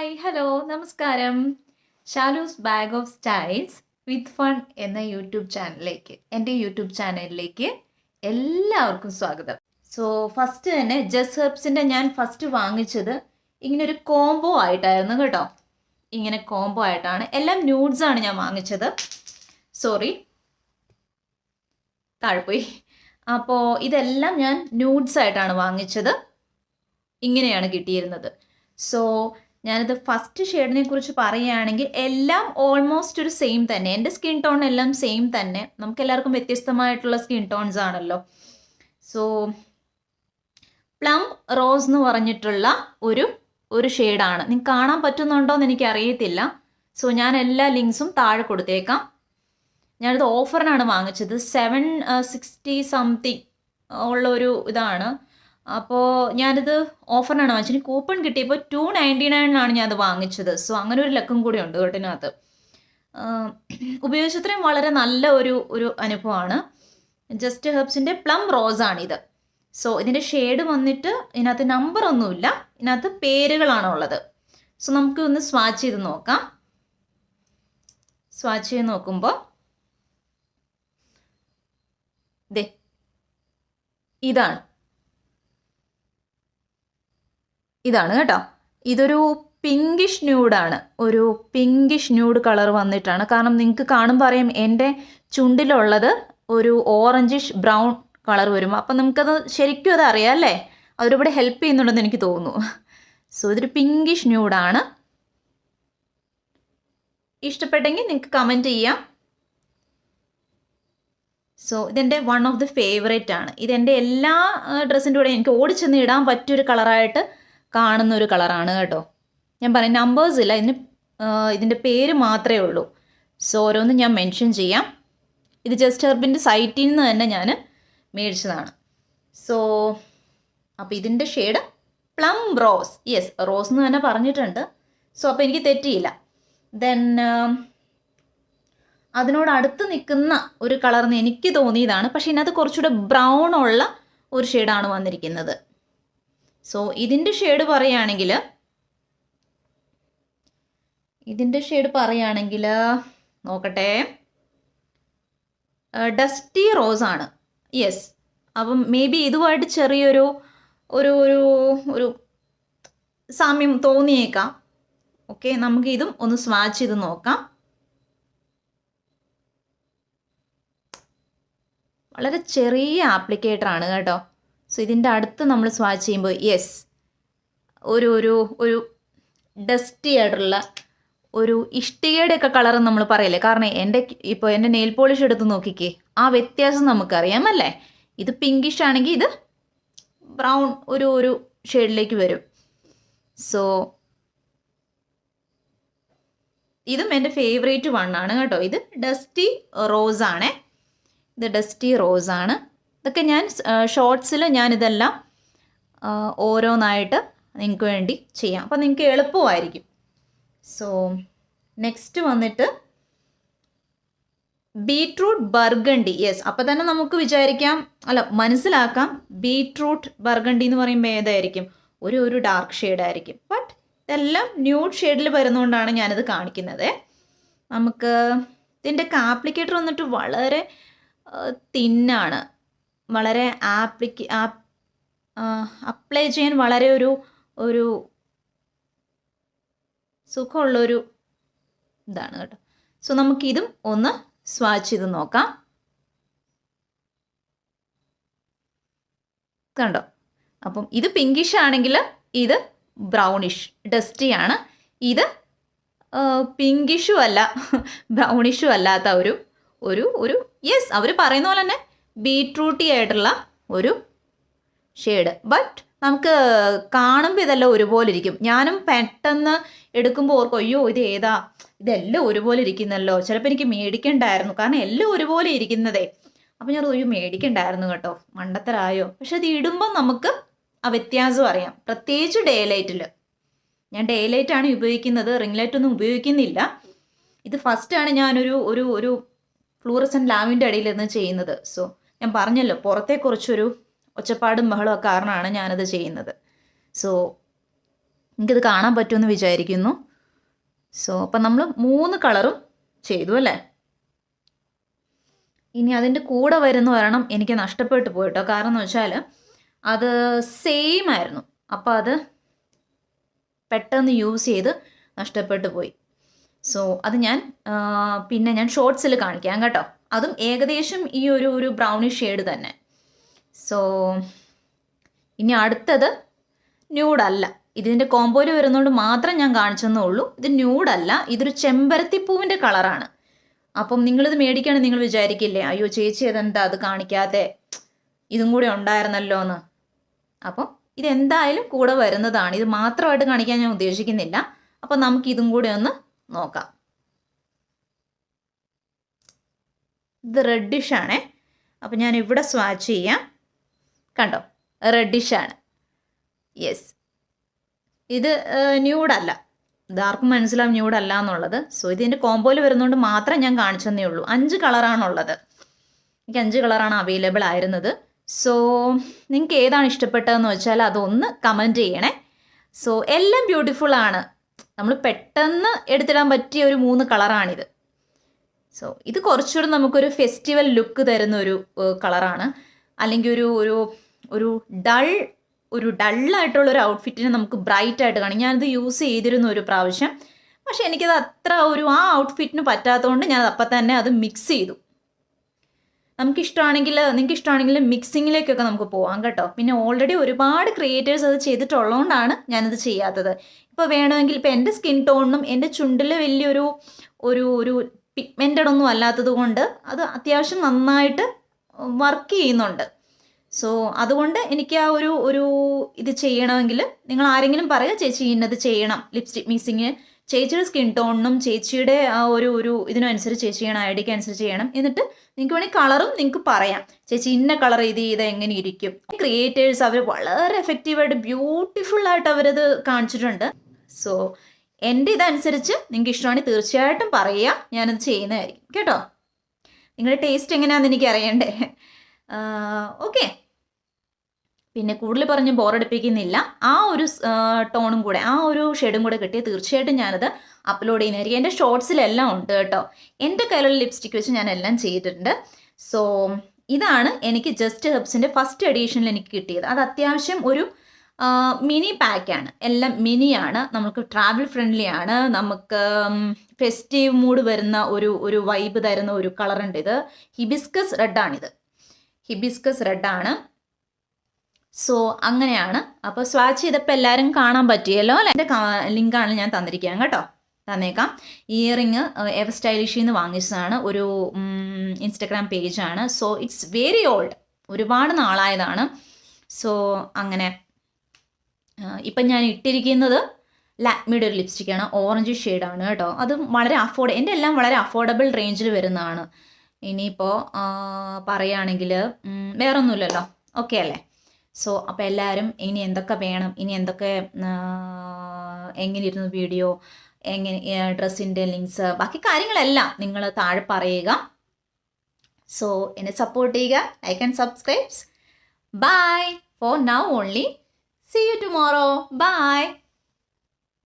Hi hello നമസ്കാരം. Shalu's bag of styles with fun എന്ന YouTube ചാനലിലേക്ക് എന്റെ യൂട്യൂബ് ചാനലിലേക്ക് എല്ലാവർക്കും സ്വാഗതം. സോ ഫസ്റ്റ് തന്നെ ജസ് ഹെർബ്സിന്റെ ഞാൻ ഫസ്റ്റ് വാങ്ങിച്ചത് ഇങ്ങനെ ഒരു കോംബോ ആയിട്ടായിരുന്നു കേട്ടോ. ഇങ്ങനെ കോംബോ ആയിട്ടാണ്. എല്ലാം ന്യൂഡ്സ് ആണ് ഞാൻ വാങ്ങിച്ചത്. സോറി താഴെപ്പോയി. പോയി അപ്പോൾ ഇതെല്ലാം ഞാൻ ന്യൂഡ്സ് ആയിട്ടാണ് വാങ്ങിച്ചത്. ഇങ്ങനെയാണ് കിട്ടിയിരുന്നത്. സോ ഞാനിത് ഫസ്റ്റ് ഷെയ്ഡിനെ കുറിച്ച് പറയുകയാണെങ്കിൽ എല്ലാം ഓൾമോസ്റ്റ് ഒരു സെയിം തന്നെ. എന്റെ സ്കിൻ ടോൺ എല്ലാം സെയിം തന്നെ. നമുക്ക് എല്ലാവർക്കും വ്യത്യസ്തമായിട്ടുള്ള സ്കിൻ ടോൺസ് ആണല്ലോ. സോ പ്ലം റോസ് എന്ന് പറഞ്ഞിട്ടുള്ള ഒരു ഒരു ഷെയ്ഡാണ് നിങ്ങൾക്ക് കാണാൻ പറ്റുന്നുണ്ടോ എന്ന് എനിക്ക് അറിയത്തില്ല സോ ഞാൻ എല്ലാ ലിങ്ക്സും താഴെ കൊടുത്തേക്കാം. ഞാനിത് ഓഫറിനാണ് വാങ്ങിച്ചത്. സെവൻ സിക്സ്റ്റി സംതിങ് ഉള്ള ഒരു ഇതാണ്. അപ്പോൾ ഞാനിത് ഓഫറിനാണ് വാങ്ങിച്ചത്. കൂപ്പൺ കിട്ടിയപ്പോൾ ടു നയന്റി നയനിലാണ് ഞാനത് വാങ്ങിച്ചത്. സോ അങ്ങനെ ഒരു ലക്കും കൂടി ഉണ്ട് കേട്ടിനകത്ത് ഉപയോഗിച്ചത്രയും വളരെ നല്ല ഒരു ഒരു അനുഭവമാണ്. ജസ്റ്റ് ഹെർബ്സിന്റെ പ്ലം റോസാണിത് സോ ഇതിന്റെ ഷെയ്ഡ് വന്നിട്ട് ഇതിനകത്ത് നമ്പർ ഒന്നുമില്ല. ഇതിനകത്ത് പേരുകളാണ് ഉള്ളത്. സോ നമുക്ക് ഒന്ന് സ്വാച്ച് ചെയ്ത് നോക്കാം. സ്വാച്ച് ചെയ്ത് നോക്കുമ്പോൾ ദേ ഇതാണ്. ഇതാണ് കേട്ടോ. ഇതൊരു പിങ്കിഷ് ന്യൂഡാണ് ഒരു പിങ്കിഷ് ന്യൂഡ് കളർ വന്നിട്ടാണ്. കാരണം നിങ്ങൾക്ക് കാണുമ്പോൾ അറിയാം എന്റെ ചുണ്ടിലുള്ളത് ഒരു ഓറഞ്ചിഷ് ബ്രൗൺ കളർ വരും. അപ്പം നമുക്കത് ശരിക്കും അത് അറിയാം അല്ലേ? അവരിവിടെ ഹെൽപ്പ് ചെയ്യുന്നുണ്ടെന്ന് എനിക്ക് തോന്നുന്നു. സോ ഇതൊരു പിങ്കിഷ് ന്യൂഡാണ് ഇഷ്ടപ്പെട്ടെങ്കിൽ നിങ്ങൾക്ക് കമന്റ് ചെയ്യാം. സോ ഇതെന്റെ വൺ ഓഫ് ദി ഫേവറേറ്റ് ആണ്. ഇതെന്റെ എല്ലാ ഡ്രസ്സിന്റെ കൂടെ എനിക്ക് ഓടിച്ചെന്ന് ഇടാൻ പറ്റിയൊരു കളറായിട്ട് കാണുന്ന ഒരു കളറാണ് കേട്ടോ. ഞാൻ പറയും നമ്പേഴ്സ് ഇല്ല ഇതിന് ഇതിന്റെ പേര് മാത്രമേ ഉള്ളൂ. സോ ഓരോന്നും ഞാൻ മെൻഷൻ ചെയ്യാം. ഇത് ജസ്റ്റ് ഹെർബിന്റെ സൈറ്റിൽ നിന്ന് തന്നെ ഞാൻ മേടിച്ചതാണ്. സോ അപ്പോൾ ഇതിന്റെ shade plum rose yes rose എന്ന് തന്നെ പറഞ്ഞിട്ടുണ്ട്. സോ അപ്പോൾ എനിക്ക് തെറ്റിയില്ല. ദെൻ അതിനോട് അടുത്ത് നിൽക്കുന്ന ഒരു കളർന്ന് എനിക്ക് തോന്നിയതാണ്. പക്ഷേ ഇതിനകത്ത് കുറച്ചുകൂടെ ബ്രൗൺ ഉള്ള ഒരു ഷെയ്ഡാണ് വന്നിരിക്കുന്നത്. സോ ഇതിന്റെ ഷെയ്ഡ് പറയുകയാണെങ്കിൽ ഇതിന്റെ ഷെയ്ഡ് പറയുകയാണെങ്കിൽ നോക്കട്ടെ. ഡസ്റ്റി റോസ് ആണ്. യെസ് അപ്പം മേ ബി ഇതുമായിട്ട് ചെറിയൊരു ഒരു ഒരു ഒരു സാമ്യം തോന്നിയേക്കാം. ഓക്കെ നമുക്ക് ഇതും ഒന്ന് സ്വാച്ച് ചെയ്ത് നോക്കാം. വളരെ ചെറിയ ആപ്ലിക്കേറ്റർ ആണ് കേട്ടോ. സോ ഇതിന്റെ അടുത്ത് നമ്മൾ സ്വാച്ച് ചെയ്യുമ്പോൾ യെസ് ഒരു ഒരു ഒരു ഡസ്റ്റി ആയിട്ടുള്ള ഒരു ഇഷ്ടികയുടെ ഒക്കെ കളർ നമ്മൾ പറയില്ലേ? കാരണം എന്റെ ഇപ്പോൾ എന്റെ നെയിൽ പോളിഷ് എടുത്ത് നോക്കിക്കേ ആ വ്യത്യാസം നമുക്കറിയാം അല്ലേ? ഇത് പിങ്കിഷ് ആണെങ്കിൽ ഇത് ബ്രൗൺ ഒരു ഒരു ഷെയ്ഡിലേക്ക് വരും. സോ ഇതും എന്റെ ഫേവറേറ്റ് വണ്ണാണ് കേട്ടോ. ഇത് ഡസ്റ്റി റോസ് ആണേ. ഇത് ഡസ്റ്റി റോസ് ആണ്. ഇതൊക്കെ ഞാൻ ഷോർട്സിൽ ഞാനിതെല്ലാം ഓരോന്നായിട്ട് നിങ്ങൾക്ക് വേണ്ടി ചെയ്യാം. അപ്പോൾ നിങ്ങൾക്ക് എളുപ്പമായിരിക്കും. സോ നെക്സ്റ്റ് വന്നിട്ട് ബീട്രൂട്ട് ബർഗണ്ടി. യെസ് അപ്പോൾ തന്നെ നമുക്ക് വിചാരിക്കാം അല്ല മനസ്സിലാക്കാം ബീട്രൂട്ട് ബർഗണ്ടി എന്ന് പറയുമ്പോൾ ഏതായിരിക്കും? ഒരു ഒരു ഡാർക്ക് ഷെയ്ഡ് ആയിരിക്കും. ബട്ട് ഇതെല്ലാം ന്യൂഡ് ഷെയ്ഡിൽ വരുന്നതുകൊണ്ടാണ് ഞാനിത് കാണിക്കുന്നത്. നമുക്ക് ഇതിന്റെ കാപ്ലിക്കേറ്റർ വന്നിട്ട് വളരെ തിന്നാണ് വളരെ ആപ്ലിക്ക് അപ്ലൈ ചെയ്യാൻ വളരെ ഒരു ഒരു സുഖമുള്ളൊരു ഇതാണ് കേട്ടോ. സോ നമുക്കിതും ഒന്ന് സ്വാച്ച് ചെയ്ത് നോക്കാം. കണ്ടോ? അപ്പം ഇത് പിങ്കിഷ് ആണെങ്കിൽ ഇത് ബ്രൗണിഷ് ഡസ്റ്റി ആണ്. ഇത് പിങ്കിഷും അല്ല ബ്രൗണിഷും അല്ലാത്ത ഒരു ഒരു ഒരു യെസ് അവർ പറയുന്ന പോലെ തന്നെ ബീട്രൂട്ടി ആയിട്ടുള്ള ഒരു ഷെയ്ഡ്. ബട്ട് നമുക്ക് കാണുമ്പോൾ ഇതെല്ലാം ഒരുപോലെ ഇരിക്കും. ഞാനും പെട്ടെന്ന് എടുക്കുമ്പോൾ ഓർക്കും അയ്യോ ഇത് ഏതാ? ഇതെല്ലാം ഒരുപോലെ ഇരിക്കുന്നല്ലോ. ചിലപ്പോൾ എനിക്ക് മേടിക്കണ്ടായിരുന്നു. കാരണം എല്ലാം ഒരുപോലെ ഇരിക്കുന്നതേ. അപ്പം ഞാൻ അയ്യോ മേടിക്കണ്ടായിരുന്നു കേട്ടോ. മണ്ടത്തരായോ? പക്ഷെ അത് ഇടുമ്പോൾ നമുക്ക് ആ വ്യത്യാസം അറിയാം. പ്രത്യേകിച്ച് ഡേ ലൈറ്റിൽ ഞാൻ ഡേ ലൈറ്റാണ് ഉപയോഗിക്കുന്നത്. റിംഗ് ലൈറ്റ് ഒന്നും ഉപയോഗിക്കുന്നില്ല. ഇത് ഫസ്റ്റാണ് ഞാനൊരു ഒരു ഒരു ഫ്ലൂറസൻ ലാവിന്റെ അടിയിൽ നിന്ന് ചെയ്യുന്നത്. സോ ഞാൻ പറഞ്ഞല്ലോ പുറത്തെ കുറച്ചൊരു ഒച്ചപ്പാടും ബഹളവും കാരണമാണ് ഞാനത് ചെയ്യുന്നത്. സോ എനിക്കത് കാണാൻ പറ്റുമെന്ന് വിചാരിക്കുന്നു. സോ അപ്പം നമ്മൾ മൂന്ന് കളറും ചെയ്തു അല്ലേ? ഇനി അതിന്റെ കൂടെ വരുന്ന ഒരെണ്ണം എനിക്ക് നഷ്ടപ്പെട്ടു പോയിട്ടോ. കാരണം എന്ന് വെച്ചാൽ അത് സെയിം ആയിരുന്നു. അപ്പോൾ അത് പെട്ടെന്ന് യൂസ് ചെയ്ത് നഷ്ടപ്പെട്ടു പോയി. സോ അത് ഞാൻ പിന്നെ ഞാൻ ഷോർട്സിൽ കാണിക്കാം കേട്ടോ. അതും ഏകദേശം ഈ ഒരു ഒരു ബ്രൗണി ഷെയ്ഡ് തന്നെ. സോ ഇനി അടുത്തത് ന്യൂഡല്ല ഇതിന്റെ കോമ്പോയിൽ വരുന്നതുകൊണ്ട് മാത്രം ഞാൻ കാണിച്ചെന്നേ ഉള്ളൂ. ഇത് ന്യൂഡല്ല ഇതൊരു ചെമ്പരത്തിപ്പൂവിന്റെ കളറാണ് അപ്പം നിങ്ങളിത് മേടിക്കുകയാണെങ്കിൽ നിങ്ങൾ വിചാരിക്കില്ലേ? അയ്യോ ചേച്ചി അതെന്താ അത് കാണിക്കാതെ ഇതും കൂടെ ഉണ്ടായിരുന്നല്ലോ എന്ന്. അപ്പം ഇതെന്തായാലും കൂടെ വരുന്നതാണ്. ഇത് മാത്രമായിട്ട് കാണിക്കാൻ ഞാൻ ഉദ്ദേശിക്കുന്നില്ല. അപ്പം നമുക്ക് ഇതും കൂടെ ഒന്ന് നോക്കാം. ഇത് റെഡിഷ് ആണേ. അപ്പം ഞാൻ ഇവിടെ സ്വാച്ച് ചെയ്യാം. കണ്ടോ? റെഡിഷ് ആണ്. യെസ് ഇത് ന്യൂഡല്ല ഇതാർക്കും മനസ്സിലാവും ന്യൂഡല്ല എന്നുള്ളത്. സോ ഇതിന്റെ കോമ്പോയിൽ വരുന്നതുകൊണ്ട് മാത്രം ഞാൻ കാണിച്ചെന്നേ ഉള്ളൂ. അഞ്ച് കളറാണുള്ളത് എനിക്ക് അഞ്ച് കളറാണ് അവൈലബിൾ ആയിരുന്നത്. സോ നിങ്ങൾക്ക് ഏതാണ് ഇഷ്ടപ്പെട്ടതെന്ന് വെച്ചാൽ അതൊന്ന് കമന്റ് ചെയ്യണേ. സോ എല്ലാം ബ്യൂട്ടിഫുൾ ആണ്. നമ്മൾ പെട്ടെന്ന് എടുത്തിടാൻ പറ്റിയ ഒരു മൂന്ന് കളറാണിത് സോ ഇത് കുറച്ചുകൂടെ നമുക്കൊരു ഫെസ്റ്റിവൽ ലുക്ക് തരുന്ന ഒരു കളറാണ് അല്ലെങ്കിൽ ഒരു ഒരു ഒരു ഡൾ ഒരു ഡള്ളായിട്ടുള്ള ഒരു ഔട്ട്ഫിറ്റിനെ നമുക്ക് ബ്രൈറ്റ് ആയിട്ട് കാണും. ഞാനത് യൂസ് ചെയ്തിരുന്നു ഒരു പ്രാവശ്യം. പക്ഷെ എനിക്കത് അത്ര ഒരു ആ ഔട്ട്ഫിറ്റിന് പറ്റാത്തതുകൊണ്ട് ഞാൻ അപ്പം തന്നെ അത് മിക്സ് ചെയ്തു. നമുക്ക് ഇഷ്ടമാണെങ്കിൽ നിങ്ങൾക്ക് ഇഷ്ടമാണെങ്കിൽ മിക്സിങ്ങിലേക്കൊക്കെ നമുക്ക് പോകാം കേട്ടോ. പിന്നെ ഓൾറെഡി ഒരുപാട് ക്രിയേറ്റേഴ്സ് അത് ചെയ്തിട്ടുള്ളതുകൊണ്ടാണ് ഞാനത് ചെയ്യാത്തത്. ഇപ്പോൾ വേണമെങ്കിൽ ഇപ്പോൾ എന്റെ സ്കിൻ ടോണിനും എന്റെ ചുണ്ടിൽ വലിയൊരു ഒരു ഒരു പിഗ്മെന്റഡ് ഒന്നും അല്ലാത്തത് കൊണ്ട് അത് അത്യാവശ്യം നന്നായിട്ട് വർക്ക് ചെയ്യുന്നുണ്ട്. സോ അതുകൊണ്ട് എനിക്ക് ആ ഒരു ഒരു ഇത് ചെയ്യണമെങ്കിൽ നിങ്ങൾ ആരെങ്കിലും പറയുക ചേച്ചി ഇന്നത് ചെയ്യണം. ലിപ്സ്റ്റിക് മിക്സിങ് ചേച്ചിയുടെ സ്കിൻ ടോണിനും ചേച്ചിയുടെ ആ ഒരു ഒരു ഇതിനനുസരിച്ച് ചേച്ചി ചെയ്യണം അനുസരിച്ച് ചെയ്യണം. എന്നിട്ട് നിങ്ങൾക്ക് വേണമെങ്കിൽ കളറും നിങ്ങൾക്ക് പറയാം. ചേച്ചി ഇന്ന കളർ ഇത് ചെയ്താൽ എങ്ങനെ ഇരിക്കും? ക്രിയേറ്റേഴ്സ് അവർ വളരെ എഫക്റ്റീവായിട്ട് ബ്യൂട്ടിഫുൾ ആയിട്ട് അവരത് കാണിച്ചിട്ടുണ്ട്. സോ എന്റെ ഇതനുസരിച്ച് നിങ്ങൾക്ക് ഇഷ്ടമാണെങ്കിൽ തീർച്ചയായിട്ടും പറയുക. ഞാനത് ചെയ്യുന്നതായിരിക്കും. കേട്ടോ? നിങ്ങളുടെ ടേസ്റ്റ് എങ്ങനെയാണെന്ന് എനിക്ക് അറിയണ്ടേ ഓക്കെ പിന്നെ കൂടുതൽ പറഞ്ഞ് ബോറടിപ്പിക്കുന്നില്ല ആ ഒരു ടോണും കൂടെ ആ ഒരു ഷെയ്ഡും കൂടെ കിട്ടിയാൽ തീർച്ചയായിട്ടും ഞാനത് അപ്ലോഡ് ചെയ്യുന്നതായിരിക്കും. എന്റെ ഷോർട്സിലെല്ലാം ഉണ്ട് കേട്ടോ. എന്റെ കയ്യിലുള്ള ലിപ്സ്റ്റിക് വെച്ച് ഞാൻ എല്ലാം ചെയ്തിട്ടുണ്ട്. സോ ഇതാണ് എനിക്ക് ജസ്റ്റ് ഹെബ്സിന്റെ ഫസ്റ്റ് എഡീഷനിൽ എനിക്ക് കിട്ടിയത്. അത് അത്യാവശ്യം ഒരു മിനി പാക്കാണ് എല്ലാം മിനിയാണ്. നമുക്ക് ട്രാവൽ ഫ്രണ്ട്ലി ആണ്. നമുക്ക് ഫെസ്റ്റീവ് മൂഡ് വരുന്ന ഒരു ഒരു വൈബ് തരുന്ന ഒരു കളറുണ്ട് ഇത്. ഹിബിസ്കസ് റെഡാണിത് ഹിബിസ്കസ് റെഡാണ് സോ അങ്ങനെയാണ്. അപ്പോൾ സ്വാച്ച് ചെയ്തപ്പോൾ എല്ലാവരും കാണാൻ പറ്റിയല്ലോ അല്ലെ? എന്റെ ലിങ്കാണ് ഞാൻ തന്നിരിക്കാം കേട്ടോ. തന്നേക്കാം. ഇയറിങ് എവർ സ്റ്റൈലിഷിൽ നിന്ന് വാങ്ങിച്ചതാണ്. ഒരു ഇൻസ്റ്റഗ്രാം പേജാണ് സോ ഇറ്റ്സ് വെരി ഓൾഡ് ഒരുപാട് നാളായതാണ്. സോ അങ്ങനെ. ഇപ്പം ഞാൻ ഇട്ടിരിക്കുന്നത് ലാക്മിയുടെ ഒരു ലിപ്സ്റ്റിക്കാണ് ഓറഞ്ച് ഷെയ്ഡാണ് കേട്ടോ. അത് വളരെ അഫോർഡ് എന്റെ എല്ലാം വളരെ അഫോർഡബിൾ റേഞ്ചിൽ വരുന്നതാണ്. ഇനിയിപ്പോൾ പറയുകയാണെങ്കിൽ വേറൊന്നുമില്ലല്ലോ. ഓക്കെ അല്ലേ? സോ അപ്പോൾ എല്ലാവരും ഇനി എന്തൊക്കെ വേണം? ഇനി എന്തൊക്കെ എങ്ങനെ ഇരുന്നു വീഡിയോ എങ്ങനെ ഡ്രസ്സിന്റെ ലിങ്ക്സ് ബാക്കി കാര്യങ്ങളെല്ലാം നിങ്ങൾ താഴെ പറയുക. സോ എന്നെ സപ്പോർട്ട് ചെയ്യുക. Like and subscribes bye for now only see you tomorrow bye